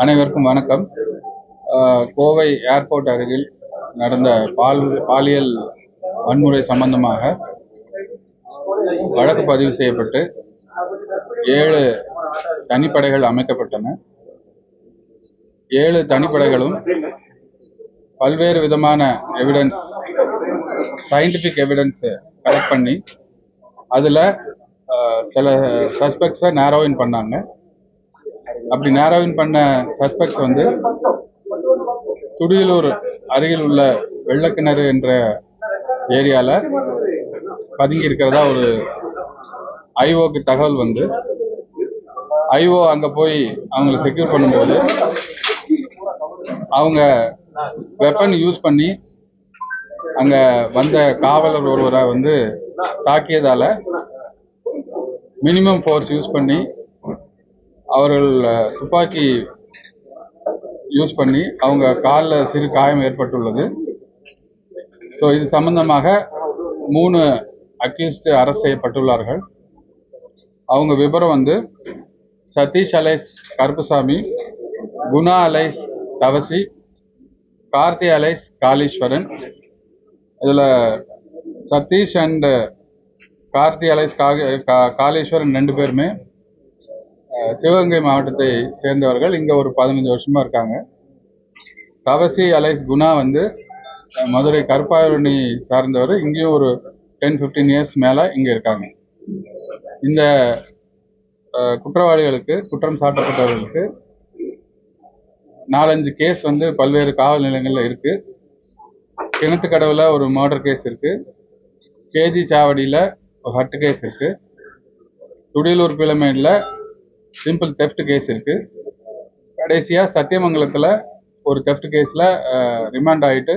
அனைவருக்கும் வணக்கம். கோவை ஏர்போர்ட் அருகில் நடந்த பால் பாலியல் வன்முறை சம்பந்தமாக வழக்கு பதிவு செய்யப்பட்டு ஏழு தனிப்படைகள் அமைக்கப்பட்டன. ஏழு தனிப்படைகளும் பல்வேறு விதமான எவிடன்ஸ் சயின்டிஃபிக் எவிடன்ஸ் கலெக்ட் பண்ணி அதில் சில சஸ்பெக்ட்ஸை நேரோவின் பண்ணாங்க. அப்படி நேரோவின் பண்ண சஸ்பெக்ட்ஸ் வந்து துடியலூர் அருகில் உள்ள வெள்ளக்கிணறு என்ற ஏரியாவில் பதுங்கி இருக்கிறதா ஒரு ஐஓக்கு தகவல் வந்து ஐஓ அங்கே போய் அவங்களை செக்யூர் பண்ணும்போது அவங்க வெப்பன் யூஸ் பண்ணி அங்கே வந்த காவலர் ஒருவரை வந்து தாக்கியதால் மினிமம் ஃபோர்ஸ் யூஸ் பண்ணி அவர்கள் துப்பாக்கி யூஸ் பண்ணி அவங்க காலில் சிறு காயம் ஏற்பட்டுள்ளது. ஸோ இது சம்பந்தமாக மூணு அக்யூஸ்டு அரெஸ்ட் செய்யப்பட்டுள்ளார்கள். அவங்க விபரம் வந்து Satish alias Karuppusamy Guna alias Thavasi Karthi alias Kaleeswaran. இதில் சதீஷ் அண்டு கார்த்தி அலைஸ் கா- கா- காளீஸ்வரன் ரெண்டு பேருமே சிவகங்கை மாவட்டத்தை சேர்ந்தவர்கள். இங்கே ஒரு பதினஞ்சு வருஷமாக இருக்காங்க. தவசி அலைஸ் குணா வந்து மதுரை கருப்பாயணி சார்ந்தவர். இங்கேயும் ஒரு டென் ஃபிஃப்டீன் இயர்ஸ் மேலே இங்கே இருக்காங்க. இந்த குற்றவாளிகளுக்கு குற்றம் சாட்டப்பட்டவர்களுக்கு நாலஞ்சு கேஸ் வந்து பல்வேறு காவல் நிலையங்களில் இருக்குது கிணத்துக்கடவில் ஒரு மர்டர் கேஸ் இருக்குது கேஜி சாவடியில் ஒரு ஹட்டு கேஸ் இருக்கு. துடியலூர் பிளமேடில் சிம்பிள் தெஃப்ட் கேஸ் இருக்கு. கடைசியாக சத்தியமங்கலத்தில் ஒரு தெஃப்ட் கேஸில் ரிமாண்ட் ஆகிட்டு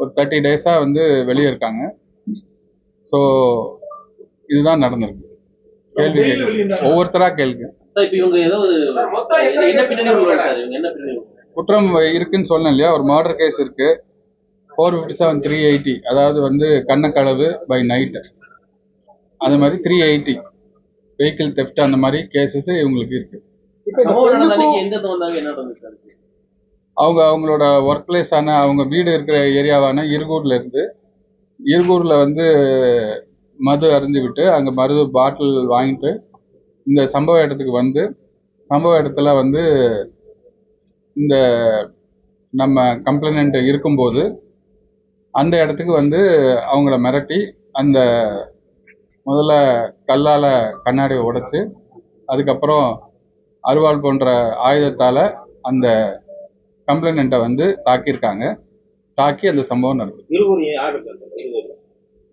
ஒரு தேர்ட்டி டேஸாக வந்து வெளியே இருக்காங்க. ஸோ இதுதான் நடந்திருக்கு. கேள்வி கேள்வி. ஒவ்வொருத்தராக கேள்வி. சார் இப்ப இவங்க ஏதோ ஒரு இது என்ன பின்னணி உருவாங்க சார் இவங்க என்ன பின்னணி குற்றம் இருக்குன்னு சொன்னேன் இல்லையா? ஒரு மர்டர் கேஸ் இருக்கு. Four fifty seven three eighty அதாவது வந்து கண்ணக்களவு பை நைட்டு அது மாதிரி த்ரீ எயிட்டி வெஹிக்கிள் தெஃப்ட் அந்த மாதிரி கேசஸ் இவங்களுக்கு இருக்கு. அவங்க அவங்களோட ஒர்க் பிளேஸான அவங்க வீடு இருக்கிற ஏரியாவான இருகூர்ல இருந்து இருகூர்ல வந்து மது அருந்திவிட்டு அங்கே மது பாட்டில் வாங்கிட்டு இந்த சம்பவ இடத்துக்கு வந்து சம்பவ இடத்துல வந்து இந்த நம்ம கம்ப்ளைண்ட் இருக்கும்போது அந்த இடத்துக்கு வந்து அவங்கள மிரட்டி அந்த முதல்ல கல்லால் கண்ணாடியை உடைச்சு அதுக்கப்புறம் அருவாள் போன்ற ஆயுதத்தால் அந்த கம்ப்ளைண்ட்டை வந்து தாக்கியிருக்காங்க. தாக்கி அந்த சம்பவம் நடக்குது.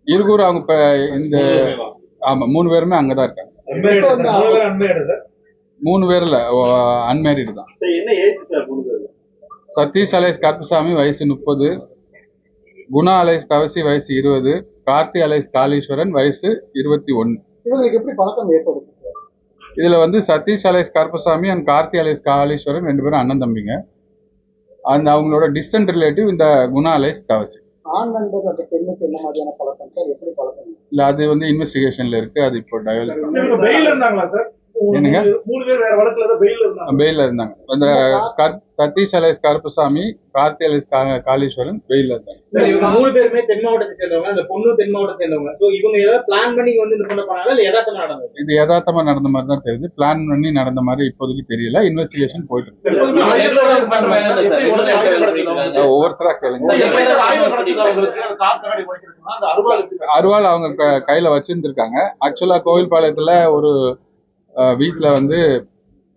இருகூர் அவங்க இப்போ இந்த ஆமாம் மூணு பேருமே அங்கே தான் இருக்காங்க. மூணு பேரில் அன்மேரிடு தான்? சதீஷ் அலேஸ் கருப்புசாமி வயசு முப்பது. குணா அலேஸ் தவசி வயசு இருபது கார்த்தி அலேஸ் காளீஸ்வரன் வயசு இருபத்தி ஒன்று இவங்களுக்கு எப்படி பழக்கம் ஏற்படுது? இதுல வந்து Sathish alias Karuppasamy and Karthi alias Kaliswaran ரெண்டு பேரும் அண்ணன் தம்பிங்க. அந்த அவங்களோட டிஸ்டன்ட் ரிலேட்டிவ் இந்த குணா அலேஸ் தவசி. ஆண் நண்பர் அந்த பெண்ணுக்கு என்ன மாதிரியான பழக்கம்? சார் எப்படி பழக்கம்? இல்ல அது வந்து இன்வெஸ்டிகேஷன்ல இருக்கு. அது இப்போ டெவலப் என்னங்க? மூணு பேர் வேற வழக்குல தான் பெயில் இருந்தாங்க பெயில இருந்தாங்க அந்த சதீஷ் அலேஸ் கருப்பசாமி கார்த்தி அலேஸ் காளீஸ்வரன் பெயில இருந்தாங்க இவங்க மூணு பேருமே தென் மாவட்டத்தை சேர்ந்தவங்க அந்த பொண்ணு தென் மாவட்டத்தை சேர்ந்தவங்க சோ இவங்க ஏதாவது பிளான் பண்ணி வந்து இந்த பண்ண இல்ல யதார்த்தமா நடந்தது இது யதார்த்தமா நடந்த மாதிரி தான் தெரியுது பிளான் பண்ணி நடந்த மாதிரி இப்போதைக்கு தெரியல இன்வெஸ்டிகேஷன் போயிட்டு இருக்கு ஒவ்வொருத்தரா கேளுங்க அருவாள் அவங்க க- கையில வச்சிருந்திருக்காங்க ஆக்சுவலா கோவில்பாளையத்துல ஒரு வீட்ல வந்து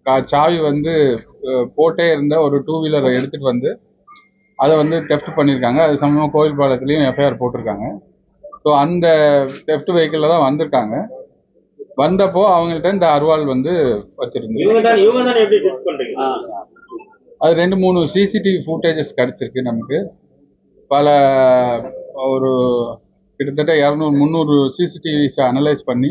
கா- சாவி வந்து போட்டே இருந்த ஒரு டூ வீலரை எடுத்துட்டு வந்து அதை வந்து தெஃப்ட் பண்ணியிருக்காங்க அது சம்பந்தமாக கோவில்பாளையத்துலேயும் எஃப்ஐஆர் போட்டிருக்காங்க. ஸோ அந்த தெஃப்ட் வெஹிக்கிளில் தான் வந்திருக்காங்க. வந்தப்போ அவங்கள்ட்ட இந்த அருவாள் வந்து வச்சிருந்தது. இவங்க தான் இவங்க தான் எப்படி டெஸ்ட் பண்றீங்க? அது ரெண்டு மூணு சிசிடிவி ஃபுட்டேஜஸ் கிடச்சிருக்கு நமக்கு. பல ஒரு கிட்டத்தட்ட இரநூறு முந்நூறு சிசிடிவிஸை அனலைஸ் பண்ணி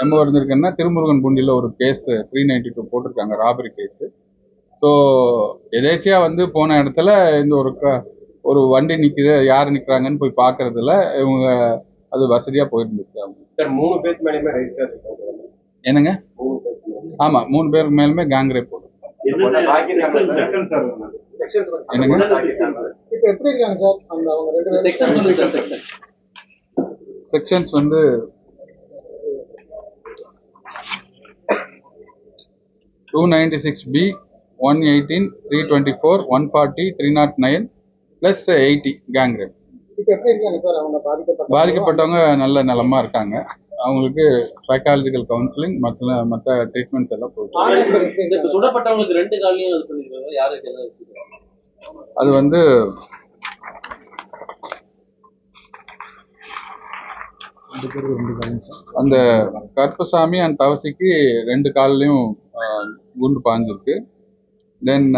எம்ஓ இருந்திருக்குன்னா திருமுருகன் பூண்டியில் ஒரு கேஸ் த்ரீ நைன்டி டூ போட்டிருக்காங்க ராபரி கேஸு ஸோ எதேச்சியா வந்து போன இடத்துல இந்த ஒரு க ஒரு வண்டி நிற்குது யார் நிற்கிறாங்கன்னு போய் பார்க்கறதுல இவங்க அது வசதியாக போயிருந்துச்சு அவங்க. சார் மூணு பேருக்கு மேலேயுமே ரெஜிஸ்டர் என்னங்க? ஆமாம் மூணு பேருக்கு மேலுமே கேங் ரேப் போட்டு சார் என்னங்க? இப்ப எப்படி இருக்காங்க சார் அந்த அவங்க ரெண்டு பேரும் செக்ஷன் சொல்லுங்க சார் செக்ஷன் செக்ஷன்ஸ் வந்து two ninety six B one eighteen three twenty four one forty three not nine plus eighty gang rape இப்ப எப்படி இருக்காங்க சார் அவங்க? பாதிக்கப்பட்ட பாதிக்கப்பட்டவங்க நல்ல நலமா இருக்காங்க. அவங்களுக்கு சைக்காலஜிக்கல் கவுன்சிலிங் மற்ற மற்ற ட்ரீட்மெண்ட்ஸ் எல்லாம் போயிட்டு ஆனந்தர் எப்படி இந்த இருக்காங்க? சுடப்பட்டவங்களுக்கு ரெண்டு காலையும் இது பண்ணிருக்காங்க யாருக்கு என்ன வச்சிருக்காங்க அது வந்து அந்த கருப்பசாமி அண்ட் தவசிக்கு ரெண்டு கால்லையும் குண்டு பாஞ்சிருக்கு. தென்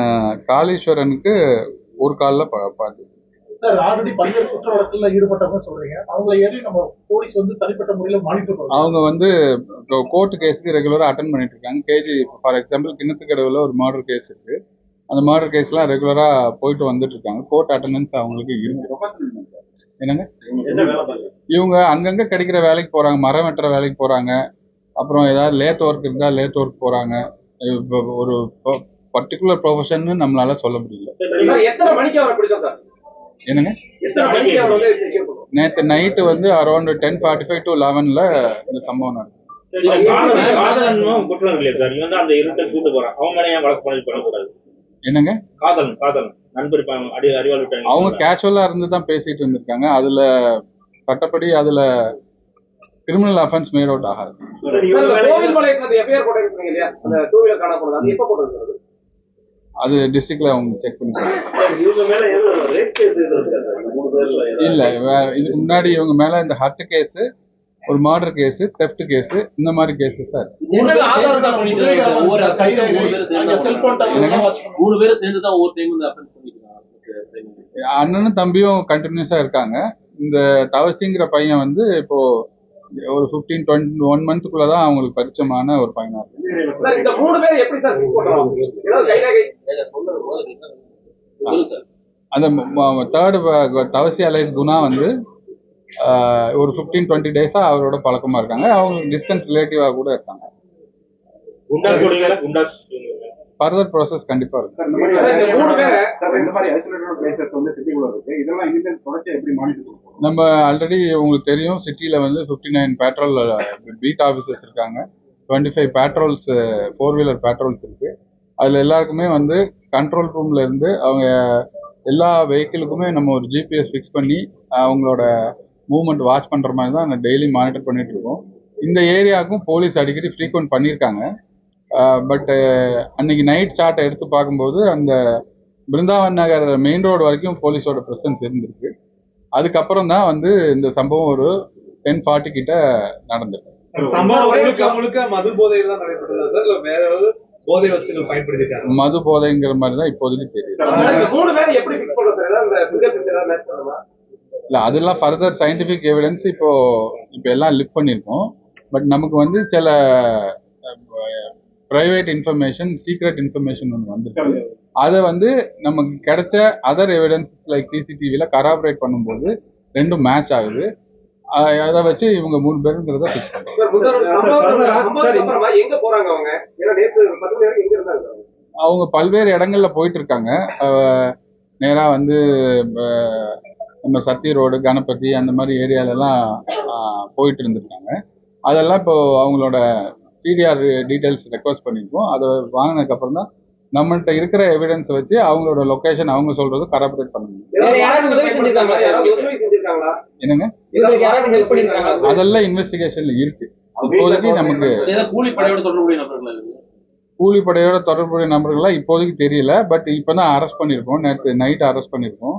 காளீஸ்வரனுக்கு ஒரு காலில் பாஞ்சிருக்கு. சார் ஆல்ரெடி பல்வேறு குற்ற வழக்குல ஈடுபட்டவங்க சொல்றீங்க. அவங்களை ஏறி நம்ம போலீஸ் வந்து தனிப்பட்ட முறையில மானிட்டர் பண்ணுவோம் அவங்க வந்து கோர்ட் கேஸுக்கு ரெகுலராக அட்டன் பண்ணிட்டு இருக்காங்க. கேஜி ஃபார் எக்ஸாம்பிள் கிணத்துக்கடவுல ஒரு மர்டர் கேஸ் இருக்கு. அந்த மர்டர் கேஸ்லாம் ரெகுலராக போயிட்டு வந்துட்டு இருக்காங்க. கோர்ட் அட்டண்டன்ஸ் அவங்களுக்கு இருக்கு. என்னங்க? இவங்க அங்கங்க கிடைக்கிற வேலைக்கு போறாங்க மரம் வெட்டுற வேலைக்கு போறாங்க. அப்புறம் ஏதாவது லேத் ஒர்க் இருந்தா லேத் ஒர்க் போறாங்க. இப்ப ஒரு பர்டிகுலர் ப்ரொஃபஷன் நம்மளால சொல்ல முடியல. எத்தனை மணிக்கு அவரை பிடிச்சோம் சார்? என்னங்க? நேற்று நைட்டு வந்து around ten forty five to லெவனில் இந்த சம்பவம் நடக்கும் என்னங்க? காதலன் நண்பர் அவங்க கேஷுவலா இருந்து தான் பேசிட்டு இருந்திருக்காங்க. அதுல சட்டப்படி அதுல கிரிமினல் அஃபென்ஸ் மேட் அவுட் ஆகாது. அது எப்ப போட்டிருக்காரு அது டிஸ்ட்ரிக்ட்ல அவங்க செக் பண்ணி கேஸ் இல்ல இதுக்கு முன்னாடி இவங்க மேல இந்த ஹர்ட் கேஸ் ஒரு மர்டர் கேஸ் தெஃப்ட் கேஸ் இந்த மாதிரி கேசஸ் சார் மூணு பேரும் சேர்ந்து தான் அண்ணனும் தம்பியும் கண்டினியூஸா இருக்காங்க. இந்த தவசிங்கிற பையன் வந்து இப்போ ஒரு ஃபிஃப்டீன் டுவெண்ட்டி ஒன் மந்த்துக்குள்ள தான் அவங்களுக்கு பரிச்சயமான ஒரு பையனா இருக்கு. அந்த தேர்டு தவசி அலைஸ் குணா வந்து ஒரு ஃபிஃப்டீன் டுவெண்ட்டி டேஸாக அவரோட பழக்கமாக இருக்காங்க. அவங்க டிஸ்டன்ஸ் ரிலேட்டிவாக கூட இருக்காங்க. ஃபர்தர் ப்ராசஸ் இருக்கும். இருக்கு. பண்ணுவோம் நம்ம ஆல்ரெடி உங்களுக்கு தெரியும் சிட்டியில் வந்து fifty nine patrol beat officers இருக்காங்க. Twenty five patrols four wheeler patrols இருக்குது அதில் எல்லாருக்குமே வந்து கண்ட்ரோல் ரூமில் இருந்து அவங்க எல்லா வெஹிக்கிளுக்குமே நம்ம ஒரு ஜிபிஎஸ் ஃபிக்ஸ் பண்ணி அவங்களோட மூவ்மெண்ட் வாட்ச் பண்ணுற மாதிரி தான் டெய்லி மானிட்டர் பண்ணிட்டு இருக்கோம். இந்த ஏரியாவுக்கும் போலீஸ் அடிக்கடி ஃப்ரீக்வெண்ட் பண்ணியிருக்காங்க பட் அன்னைக்கு நைட் ஷாட்டை எடுத்து பார்க்கும்போது அந்த பிருந்தாவன் நகர் மெயின் ரோடு வரைக்கும் போலீஸோட ப்ரெசன்ஸ் இருந்திருக்கு. அதுக்கப்புறம் தான் வந்து இந்த சம்பவம் ஒரு டென் ஃபார்ட்டி கிட்ட நடந்திருக்கு மது போதைங்கிற மாதிரி தான் இப்போதைக்கு தெரியுது. இல்லை அதெல்லாம் ஃபர்தர் சயின்டிஃபிக் எவிடன்ஸ் இப்போ இப்போ எல்லாம் லிப் பண்ணியிருக்கோம். பட் நமக்கு வந்து சில ப்ரைவேட் இன்ஃபர்மேஷன் சீக்ரெட் இன்ஃபர்மேஷன் ஒன்று வந்திருக்கு. அதை வந்து நமக்கு கிடைச்ச அதர் எவிடன்ஸ் லைக் சிசிடிவியில் கராபரேட் பண்ணும்போது ரெண்டும் மேட்ச் ஆகுது. அதை வச்சு இவங்க மூணு பேருங்கிறத ஃபிக்ஸ் அவங்க? ஏன்னா நேற்று பத்து மணி வரைக்கும் எங்க இருந்தாங்க சார்? அவங்க. பல்வேறு இடங்கள்ல போயிட்டு இருக்காங்க நேராக வந்து நம்ம சத்தி ரோடு கணபதி அந்த மாதிரி ஏரியாலலாம் அஹ், போயிட்டு இருந்திருக்காங்க அதெல்லாம் இப்போ அவங்களோட சிடிஆர் டீட்டெயில்ஸ் ரெக்வஸ்ட் பண்ணியிருக்கோம். அதை வாங்கினதுக்கப்புறம் தான் நம்மள்ட்ட இருக்கிற எவிடன்ஸ் வச்சு அவங்களோட லொக்கேஷன் அவங்க சொல்றது கராபரேட் பண்ணணும். வேற யாராவது உதவி செஞ்சிருக்காங்களா? யாராவது உதவி செஞ்சிருக்காங்களா? என்னங்க? இவங்களுக்கு யாராவது ஹெல்ப் பண்ணிருக்காங்களா? அதெல்லாம் இன்வெஸ்டிகேஷன்ல இருக்கு. இப்போதைக்கு நமக்கு ஏதாவது கூலி படையோட தொடர்புடைய நபர்கள் இருக்கு கூலிப்படையோட தொடர்புடைய நபர்கள்லாம் இப்போதைக்கு தெரியல. பட் இப்போ தான் அரெஸ்ட் பண்ணியிருக்கோம். நேற்று நைட் அரெஸ்ட் பண்ணியிருக்கோம்.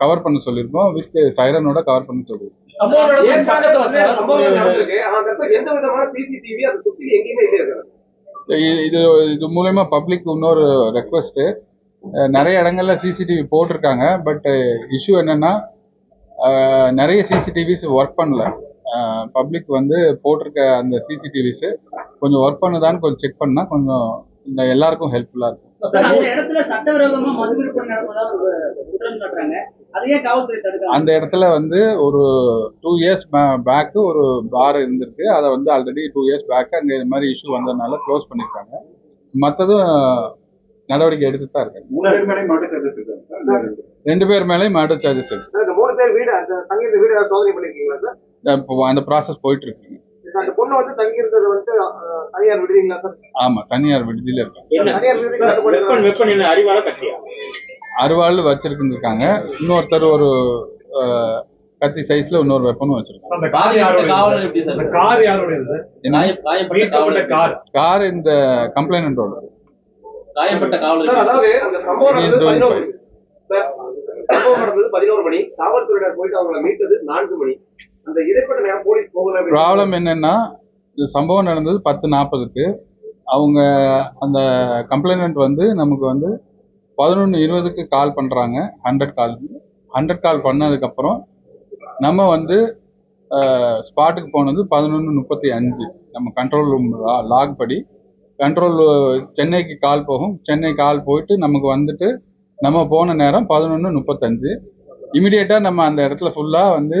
கவர் பண்ண சொல்லியிருக்கோம். வித் சைரனோட கவர் பண்ண சொல்லியிருக்கோம். இது இது மூலயமா பப்ளிக் இன்னொரு ரெக்வஸ்ட்டு நிறைய இடங்கள்ல சிசிடிவி போட்டிருக்காங்க. பட் இஷ்யூ என்னன்னா நிறைய சிசிடிவிஸ் ஒர்க் பண்ணல. பப்ளிக் வந்து போட்டிருக்க அந்த சிசிடிவிஸ் கொஞ்சம் ஒர்க் பண்ணுதான்னு கொஞ்சம் செக் பண்ணா கொஞ்சம் இந்த எல்லாருக்கும் ஹெல்ப்ஃபுல்லாக இருக்கும். அந்த இடத்துல வந்து ஒரு டூ இயர்ஸ் பேக்கு ஒரு பார் இருந்திருக்கு. அதை வந்து ஆல்ரெடி டூ இயர்ஸ் பேக் அங்கே இது மாதிரி இஷ்யூ வந்ததுனால க்ளோஸ் பண்ணியிருக்காங்க மற்றதும் நடவடிக்கை எடுத்துட்டு தான் இருக்காங்க. இருக்காங்க ரெண்டு பேர் மேலேயும் மர்டர் சார்ஜஸ் இருக்கு. இந்த மூணு பேர் வீடு அந்த ப்ராசஸ் போயிட்டு இருக்கு. அந்த பொண்ணு வந்து தங்கி இருக்கிறது வந்து தனியார் சார் ஆமா தனியார் விடுதியில இருக்காங்க அருவாள் வச்சிருக்காங்க இன்னொருத்தர் ஒரு கத்தி சைஸ்ல இன்னொரு வெப்பனும் வச்சிருக்காங்க. கார் இந்த கம்ப்ளைனண்டோட. காயப்பட்ட சார் காவலர் அதாவது அந்த சம்பவம் பதினோரு மணி. காவல்துறையினர் போயிட்டு அவங்களை மீட்டது நான்கு மணி. ப்ராப்ளம் என்னன்னா இந்த சம்பவம் நடந்தது பத்து நாற்பதுக்கு. அவங்க அந்த கம்ப்ளைனண்ட் வந்து நமக்கு வந்து பதினொன்று இருபதுக்கு கால் பண்ணுறாங்க ஹண்ட்ரட் கால் ஹண்ட்ரட் கால் பண்ணதுக்கப்புறம் நம்ம வந்து ஸ்பாட்டுக்கு போனது பதினொன்று முப்பத்தி அஞ்சு. நம்ம கண்ட்ரோல் ரூம் லாக் படி. கண்ட்ரோல் சென்னைக்கு கால் போகும். சென்னை கால் போயிட்டு நமக்கு வந்துட்டு நம்ம போன நேரம் பதினொன்று முப்பத்தஞ்சு. இமிடியேட்டாக நம்ம அந்த இடத்துல ஃபுல்லாக வந்து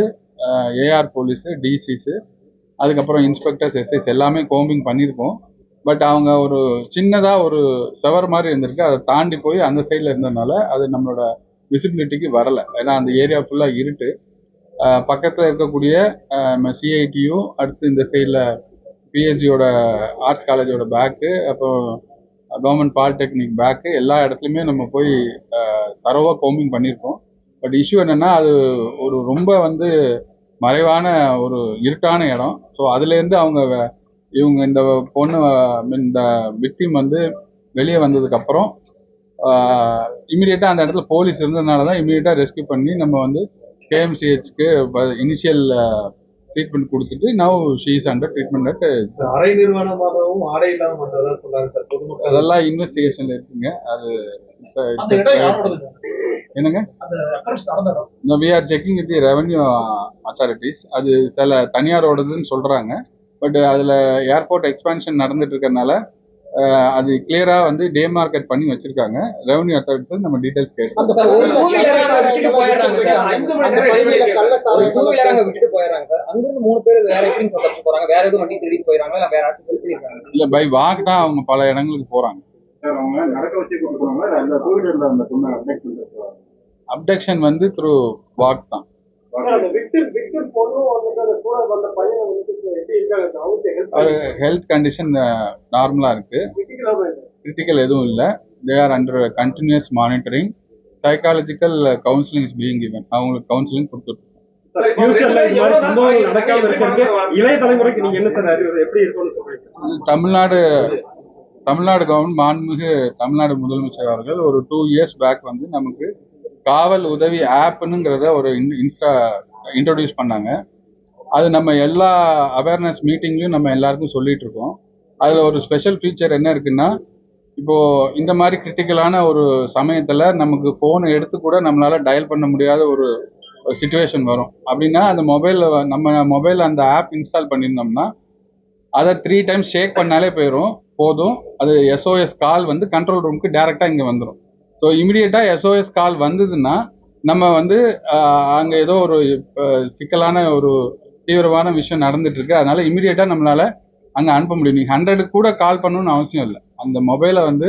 ஏஆர் போலீஸு டிசிஸு அதுக்கப்புறம் இன்ஸ்பெக்டர்ஸ் எஸ்ஐஸ் எல்லாமே கோம்பிங் பண்ணியிருக்கோம். பட் அவங்க ஒரு சின்னதாக ஒரு செவர் மாதிரி இருந்திருக்கு. அதை தாண்டி போய் அந்த சைடில் இருந்ததுனால அது நம்மளோட விசிபிலிட்டிக்கு வரலை. ஏன்னா அந்த ஏரியா ஃபுல்லாக இருட்டு. பக்கத்தில் இருக்கக்கூடிய சிஐடியும் அடுத்து இந்த சைடில் பிஹெச்சியோட ஆர்ட்ஸ் காலேஜோட பேக்கு அப்புறம் கவர்மெண்ட் பாலிடெக்னிக் பேக்கு எல்லா இடத்துலையுமே நம்ம போய் தரவாக கோம்பிங் பண்ணியிருக்கோம். பட் இஷ்யூ என்னென்னா அது ஒரு ரொம்ப வந்து மறைவான ஒரு இருட்டான இடம். ஸோ அதுலேருந்து அவங்க இவங்க இந்த பொண்ணு இந்த விக்டிம் வந்து வெளியே வந்ததுக்கப்புறம் இமீடியட்டாக அந்த இடத்துல போலீஸ் இருந்ததுனால தான் இமீடியட்டாக ரெஸ்க்யூ பண்ணி நம்ம வந்து கேஎம்சிஹெச்க்கு இனிஷியல் ட்ரீட்மெண்ட் கொடுத்துட்டு now she's under treatment at அரை நிர்வாணமாகவும் ஆடை இல்லாம பண்றதா சொல்றாங்க சார் அதெல்லாம் இன்வெஸ்டிகேஷன்ல இருக்குங்க. அது என்னங்க? We are checking with revenue authorities அது சில தனியாரோடதுன்னு சொல்றாங்க. பட் அதுல ஏர்போர்ட் எக்ஸ்பான்ஷன் நடந்துட்டு இருக்கறனால அது கிளியரா வந்து டே மார்க்கெட் பண்ணி வச்சிருக்காங்க. ரெவன்யூ அத்தாரிட்டிஸ் நம்ம டீடைல்ஸ் கேட்டோம் இல்ல பை வாக் தான் அவங்க பல இடங்களுக்கு போறாங்க. அப்டக்ஷன் வந்து த்ரூ வாக் தான். அவர் ஹெல்த் கண்டிஷன் நார்மலா இருக்கு. கிரிட்டிக்கல் எதுவும் இல்லை. They are under continuous monitoring psychological counselling is being given. அவங்களுக்கு கவுன்சிலிங் கொடுத்துருக்கோம். தமிழ்நாடு தமிழ்நாடு கவர்மெண்ட் மாண்புமிகு தமிழ்நாடு முதலமைச்சர் அவர்கள் ஒரு டூ இயர்ஸ் பேக் வந்து நமக்கு காவல் உதவி ஆப்னுங்கிறத ஒரு இன்ஸ்டா இன்ட்ரடியூஸ் பண்ணாங்க. அது நம்ம எல்லா அவேர்னஸ் மீட்டிங்லையும் நம்ம எல்லாருக்கும் சொல்லிட்டு இருக்கோம் அதில் ஒரு ஸ்பெஷல் ஃபீச்சர் என்ன இருக்குன்னா இப்போ இந்த மாதிரி கிரிட்டிக்கலான ஒரு சமயத்தில் நமக்கு ஃபோனை எடுத்து கூட நம்மளால டயல் பண்ண முடியாத ஒரு சுச்சுவேஷன் வரும். அப்படின்னா அந்த மொபைலில் நம்ம மொபைலில் அந்த ஆப் இன்ஸ்டால் பண்ணியிருந்தோம்னா அதை த்ரீ டைம்ஸ் ஷேக் பண்ணாலே போயிடும் போதும். அது எஸ்ஓஎஸ் கால் வந்து கண்ட்ரோல் ரூமுக்கு டேரெக்டாக இங்கே வந்துடும் ஸோ இமிடியேட்டாக எஸ்ஓஎஸ் கால் வந்ததுன்னா நம்ம வந்து அங்கே ஏதோ ஒரு சிக்கலான ஒரு தீவிரமான விஷயம் நடந்துட்டு இருக்கு அதனால இமிடியேட்டாக நம்மளால அங்கே அனுப்ப முடியும். நீங்கள் ஹண்ட்ரடுக்கு கூட கால் பண்ணணும்னு அவசியம் இல்லை. அந்த மொபைலை வந்து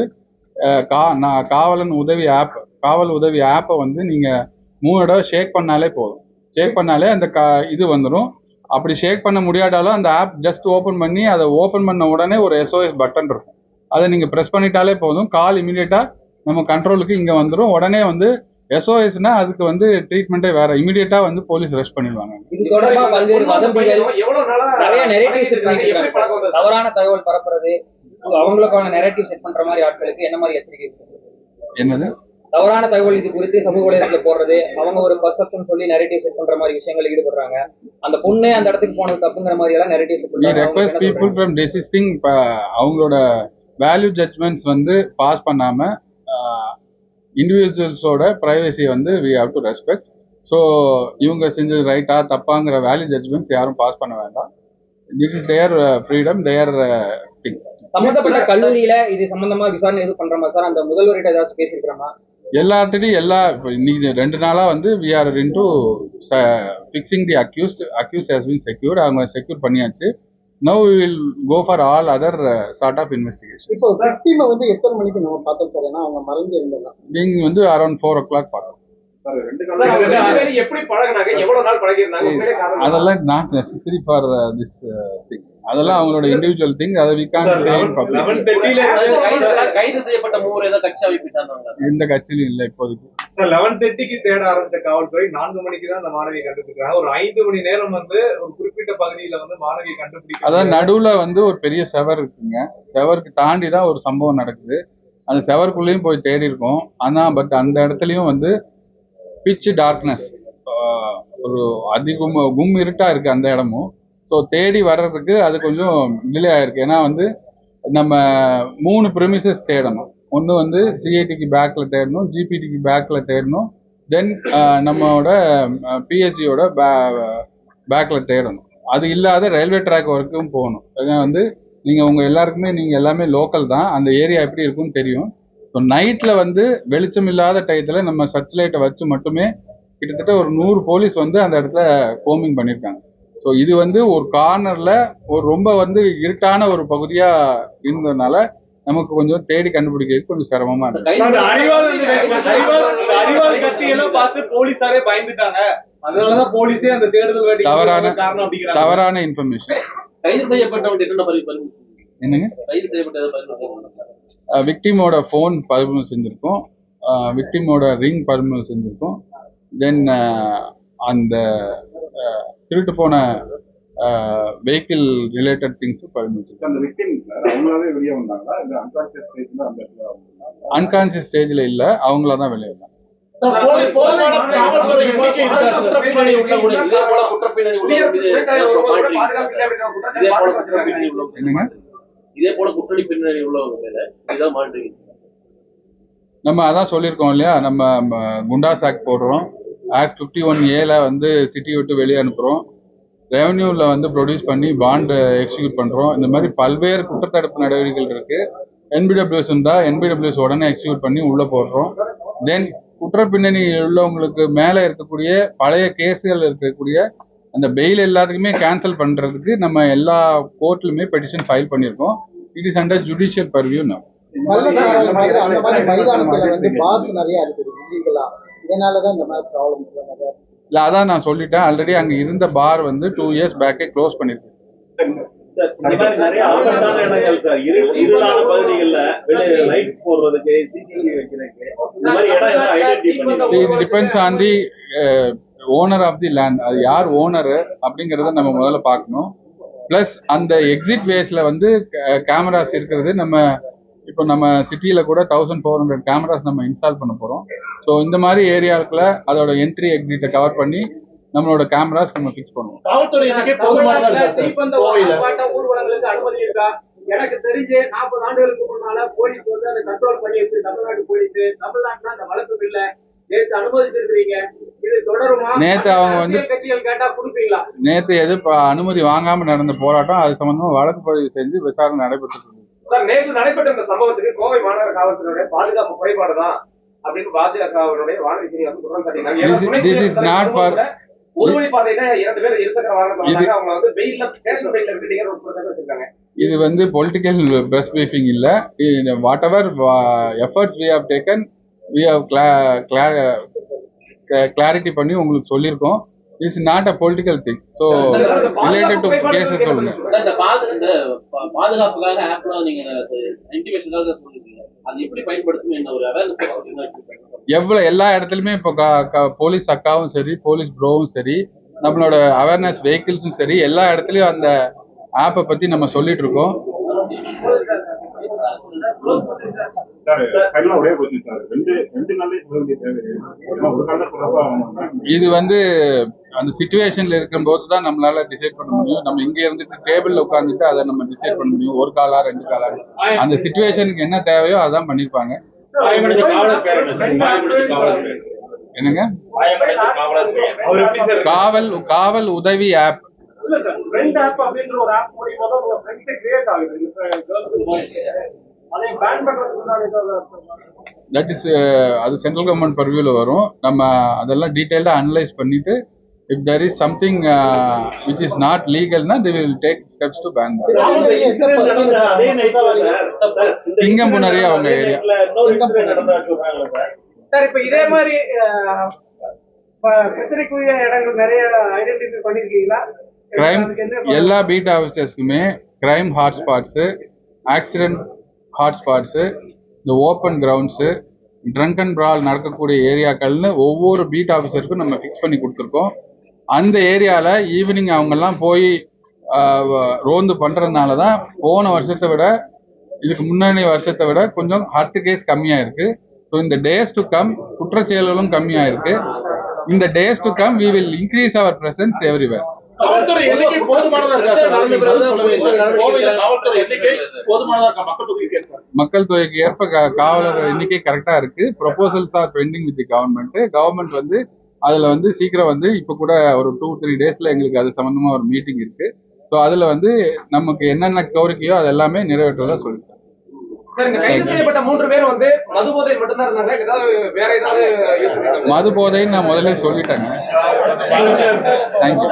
கா நான் காவலன் உதவி ஆப் காவல் உதவி ஆப்பை வந்து நீங்கள் மூணு தடவை ஷேக் பண்ணாலே போதும். ஷேக் பண்ணாலே அந்த கா இது வந்துடும் அப்படி ஷேக் பண்ண முடியாட்டாலும் அந்த ஆப் ஜஸ்ட் ஓப்பன் பண்ணி அதை ஓப்பன் பண்ண உடனே ஒரு எஸ்ஓஎஸ் பட்டன் இருக்கும். அதை நீங்கள் ப்ரெஸ் பண்ணிட்டாலே போதும். கால் இமீடியட்டாக நம்ம கண்ட்ரோலுக்கு இங்கே வந்துடும் உடனே வந்து எஸ்ஓஎஸ்னா அதுக்கு வந்து ட்ரீட்மெண்ட்டே வேற. இமீடியட்டாக வந்து போலீஸ் ரெஸ்ட் பண்ணிடுவாங்க. இது தொடர்பா பல்வேறு வதந்திகள் எவ்வளவு நாளா நிறைய? தவறான தகவல் பரப்புறது அவங்களுக்கான நெரேட்டிவ் செட் பண்ற மாதிரி ஆட்களுக்கு என்ன மாதிரி எச்சரிக்கை? என்னது? தவறான தகவல் இது குறித்து சமூக வலைதளத்துல போடுறது அவங்க ஒரு பர்செப்ஷன் சொல்லி நெரேட்டிவ் செட் பண்ற மாதிரி விஷயங்கள் ஈடுபடுறாங்க. அந்த பொண்ணே அந்த இடத்துக்கு போனது தப்புங்கிற மாதிரி எல்லாம் நெரேட்டிவ் செட் people சொல்றாங்க? from desisting இப்போ அவங்களோட வேல்யூ ஜட்மெண்ட்ஸ் வந்து பாஸ் பண்ணாம இண்டிவிஜுவல்ஸோட ப்ரைவசியை வந்து we have to respect so இவங்க செஞ்சது ரைட்டா தப்பாங்கிற வேல்யூ ஜட்மெண்ட்ஸ் யாரும் பாஸ் பண்ண வேண்டாம். This is their freedom their thing சம்பந்தப்பட்ட கல்லூரியில இது சம்பந்தமா விசாரணை எதுவும் பண்ற மாதிரி சார் அந்த முதல்வர்கிட்ட ஏதாச்சும் பேசியிருக்கிறோமா? எல்லாத்துலேயும் எல்லா இப்போ இன்னைக்கு ரெண்டு நாளாக வந்து we are into fixing the accused accused has been secured அவங்க செக்யூர் பண்ணியாச்சு. Now will go for all other sort of investigation இப்போ விக்டிமை வந்து எத்தனை மணிக்கு நம்ம பார்த்தோம் சார் ஏன்னா அவங்க மறைஞ்சு இருந்தது? நீங்கள் வந்து அரௌண்ட் ஃபோர் ஓ கிளாக் பார்த்தோம்? அதெல்லாம் not necessary for this thing அதெல்லாம் அவங்களோட இண்டிவிஜுவல் திங் அதை வி கான் கைது- செய்யப்பட்ட மூவர் ஏதோ எந்த கட்சியிலும் இல்லை இப்போதைக்கு. சார் லெவன் தேர்ட்டிக்கு தேட ஆரம்பிச்ச காவல்துறை நான்கு மணிக்கு தான் அந்த மாணவியை கண்டுபிடிக்கிறாங்க. ஒரு ஐந்து மணி நேரம் வந்து ஒரு குறிப்பிட்ட பகுதியில வந்து மாணவியை கண்டுபிடிக்க அதாவது நடுவுல வந்து ஒரு பெரிய செவர் இருக்குங்க. செவருக்கு தாண்டி தான் ஒரு சம்பவம் நடக்குது. அந்த செவருக்குள்ளேயும் போய் தேடி இருக்கோம். ஆனா பட் அந்த இடத்துலயும் வந்து பிச் டார்க்னஸ் ஒரு அதிகம் கும் இருட்டா இருக்கு அந்த இடமும். ஸோ தேடி வர்றதுக்கு அது கொஞ்சம் டிலே ஆயிருக்கு ஏன்னா வந்து நம்ம மூணு ப்ரிமிசஸ் தேடணும். ஒன்று வந்து சிஐடிக்கு பேக்கில் தேடணும் ஜிபிடிக்கு பேக்கில் தேடணும். தென் நம்மளோட பிஹெச்சியோட பேக்கில் தேடணும். அது இல்லாத ரயில்வே ட்ராக் வரைக்கும் போகணும். ஏன்னா வந்து நீங்கள் உங்கள் எல்லாருக்குமே நீங்கள் எல்லாமே லோக்கல் தான். அந்த ஏரியா எப்படி இருக்கும்னு தெரியும். ஸோ நைட்டில் வந்து வெளிச்சம் இல்லாத டயத்தில் நம்ம சர்ச் லைட்டை வச்சு மட்டுமே கிட்டத்தட்ட ஒரு நூறு போலீஸ் வந்து அந்த இடத்துல கோமிங் பண்ணியிருக்காங்க ஸோ இது வந்து ஒரு கார்னரில் ஒரு ரொம்ப வந்து இருட்டான ஒரு பகுதியாக இருந்ததுனால நமக்கு கொஞ்சம் தேடி கண்டுபிடிக்கிறது கொஞ்சம் சிரமமா இருக்கு தவறான தவறான இன்ஃபர்மேஷன் என்னங்க. விக்டிமோட ஃபோன் பறிமுதல் செஞ்சுருக்கோம். விக்டிமோட ரிங் பறிமுதல் செஞ்சுருக்கோம். தென் அந்த திருட்டு போன வெஹிக்கிள் ரிலேட்டட் இந்த அன்கான்சியஸ் ஸ்டேஜ்ல அந்த இடத்துல வந்தாங்களா? அன்கான்சியஸ் ஸ்டேஜில் இல்லை அவங்கள தான் வெளியே வந்தாங்க. இதே போல குற்றடி பின்னணி உள்ளவங்க இதான் மாற்றீங்க நம்ம அதான் சொல்லியிருக்கோம் இல்லையா? நம்ம ம, குண்டாஸ் ஆக்ட் போடுறோம். ஆக்ட் ஃபிஃப்டி ஒன் ஏல வந்து சிட்டி விட்டு வெளியே அனுப்புகிறோம் ரெவன்யூவில் வந்து ப்ரொடியூஸ் பண்ணி பாண்டு எக்ஸிக்யூட் பண்ணுறோம் இந்த மாதிரி பல்வேறு குற்றத்தடுப்பு நடவடிக்கைகள் இருக்குது என்பிடபிள்யூஎஸ் இருந்தால் என்பிடபிள்யூஎஸ் உடனே எக்ஸிக்யூட் பண்ணி உள்ளே போடுறோம். தென் குற்ற பின்னணி உள்ளவங்களுக்கு மேலே இருக்கக்கூடிய பழைய கேஸுகள் இருக்கக்கூடிய அந்த பெயில் எல்லாத்துக்குமே கேன்சல் பண்ணுறதுக்கு நம்ம எல்லா கோர்ட்லையுமே பெட்டிஷன் ஃபைல் பண்ணியிருக்கோம் it is under judicial purview நம்ம இல்லீகலா இதனாலதான் இந்த மாதிரி ப்ராப்ளம் இல்லை அதான் நான் சொல்லிட்டேன். ஆல்ரெடி அங்கே இருந்த பார் வந்து டூ இயர்ஸ் பேக்கே க்ளோஸ் பண்ணிருக்கு. சார், இந்த மாதிரி நிறைய ஆபத்தான இடங்கள் சார் இரு இருளான பகுதிகளில் வெளியே லைட் போடுறதுக்கு சிசிடிவி வைக்கிறதுக்கு இந்த மாதிரி இடம் எல்லாம் ஐடென்டிஃபை பண்ணி இது depends on the owner of the land அது யார் ஓனரு அப்படிங்கிறத நம்ம முதல்ல பார்க்கணும். ப்ளஸ் அந்த எக்ஸிட் வேஸில் வந்து கேமராஸ் இருக்கிறது நம்ம இப்போ நம்ம சிட்டியில் கூட தௌசண்ட் ஃபோர் ஹண்ட்ரட் கேமராஸ் நம்ம இன்ஸ்டால் பண்ண போகிறோம் ஸோ இந்த மாதிரி ஏரியாவுக்குள்ள அதோட என்ட்ரி எக்ஸிட்டை கவர் பண்ணி நம்மளோட கேமராஸ் நம்ம ஃபிக்ஸ் பண்ணுவோம். காவல்துறை எண்ணிக்கை போதுமானதா இருக்கா சார்? தீப்பந்த கோவையில ஆர்ப்பாட்ட ஊர்வலங்களுக்கு அனுமதி இருக்கா? எனக்கு தெரிஞ்சு நாற்பது ஆண்டுகளுக்கு முன்னால போலீஸ் வந்து அதை கண்ட்ரோல் பண்ணியிருக்கு தமிழ்நாடு போலீஸ் தமிழ்நாட்டுல அந்த வழக்கம் இல்ல. நேற்று அனுமதிச்சிருக்கிறீங்க. இது தொடருமா? நேத்து அவங்க வந்து நேத்து எது அனுமதி வாங்காம நடந்த போராட்டம் அது சம்பந்தமா வழக்கு பதிவு செஞ்சு விசாரணை நடைபெற்று. சார் நேற்று நடைபெற்ற இந்த சம்பவத்துக்கு கோவை மாநகர காவல்துறையுடைய பாதுகாப்பு குறைபாடு தான் அப்படின்னு பாஜகவினுடைய வானதி சீனிவாசன் குற்றம் சாட்டினாங்க. ஒரு வழி பாதையில இரண்டு பேர் இருசக்கர வாகனத்துல அவங்க வந்து வெயில்ல ஸ்டேஷன் வெயில்ல விட்டுட்டீங்கன்னு ஒரு வச்சிருக்காங்க. இது வந்து பொலிட்டிக்கல் பிரஸ் பிரீஃபிங் இல்ல. Whatever efforts we have taken we have clarity பண்ணி உங்களுக்கு சொல்லியிருக்கோம். It's not a political thing so related to cases சொல்லுங்க இந்த பாது இந்த பா- பாதுகாப்புக்காக ஆப்லாம் நீங்க இன்டிமேஷனுக்காக சொல்லிருக்கீங்க. அது எப்படி பயன்படுத்தும் என்ன ஒரு அவேர்னஸ் எவ்வளோ எல்லா இடத்துலையுமே இப்போ போலீஸ் அக்காவும் சரி போலீஸ் ப்ரோவும் சரி நம்மளோட அவேர்னஸ் வெஹிக்கிள்ஸும் சரி எல்லா இடத்துலையும் அந்த ஆப்பை பற்றி நம்ம சொல்லிட்டு இருக்கோம். இது வந்து அந்த சுச்சுவேஷன்ல இருக்கும்போது தான் நம்மளால டிசைட் பண்ண முடியும். நம்ம இங்க இருந்துட்டு டேபிள்ல உட்காந்துட்டு அதை நம்ம டிசைட் பண்ண முடியும். ஒரு காலா ரெண்டு காலா. அந்த சுச்சுவேஷனுக்கு என்ன தேவையோ அதான் பண்ணிருப்பாங்க. என்னங்க? காவல் காவல் உதவி ஆப் தட் இஸ் அது சென்ட்ரல் கவர்மெண்ட் பர்வியூல வரும். நம்ம அதெல்லாம் டீட்டெயிலாக அனலைஸ் பண்ணிட்டு if there is something which is not லீகல்னா the will take steps to ban சிங்கம் முன்னாடியே அவங்க சொல்றாங்களா சார்? இப்ப இதே மாதிரி பிரச்சனைக்குரிய இடங்கள் நிறைய ஐடென்டிஃபை பண்ணிருக்கீங்களா? கிரைம் எல்லா பீட் ஆஃபீஸர்ஸ்க்குமே கிரைம் ஹாட்ஸ்பாட்ஸு ஆக்சிடென்ட் ஹாட்ஸ்பாட்ஸு இந்த open grounds drunk and brawl நடக்கக்கூடிய ஏரியாக்கள்னு ஒவ்வொரு பீட் ஆஃபீஸருக்கும் நம்ம ஃபிக்ஸ் பண்ணி கொடுத்துருக்கோம். அந்த ஏரியாவில் ஈவினிங் அவங்கெல்லாம் போய் ரோந்து பண்ணுறதுனால தான் போன வருஷத்தை விட இதுக்கு முன்னாடி வருஷத்தை விட கொஞ்சம் ஹர்ட் கேஸ் கம்மியாக இருக்குது ஸோ இந்த டேஸ் டு கம் குற்றச்செயல்களும் கம்மியாக இருக்குது இந்த days to come we will increase our presence everywhere காவல்துறை எண்ணிக்கை போதுமானதா மக்கள் தொகைக்கு ஏற்ப? காவலர் எண்ணிக்கை கரெக்டா இருக்கு. Proposals are pending with the government government வந்து அதுல வந்து சீக்கிரம் வந்து இப்ப கூட ஒரு டூ த்ரீ டேஸ்ல எங்களுக்கு அது சம்பந்தமா ஒரு மீட்டிங் இருக்கு. ஸோ அதுல வந்து நமக்கு என்னென்ன கோரிக்கையோ அது எல்லாமே நிறைவேற்றதா பண்ணிருக்காங்களா? மது போதைன்னு நான் முதல்ல சொல்லிட்டேங்க. தேங்க்யூ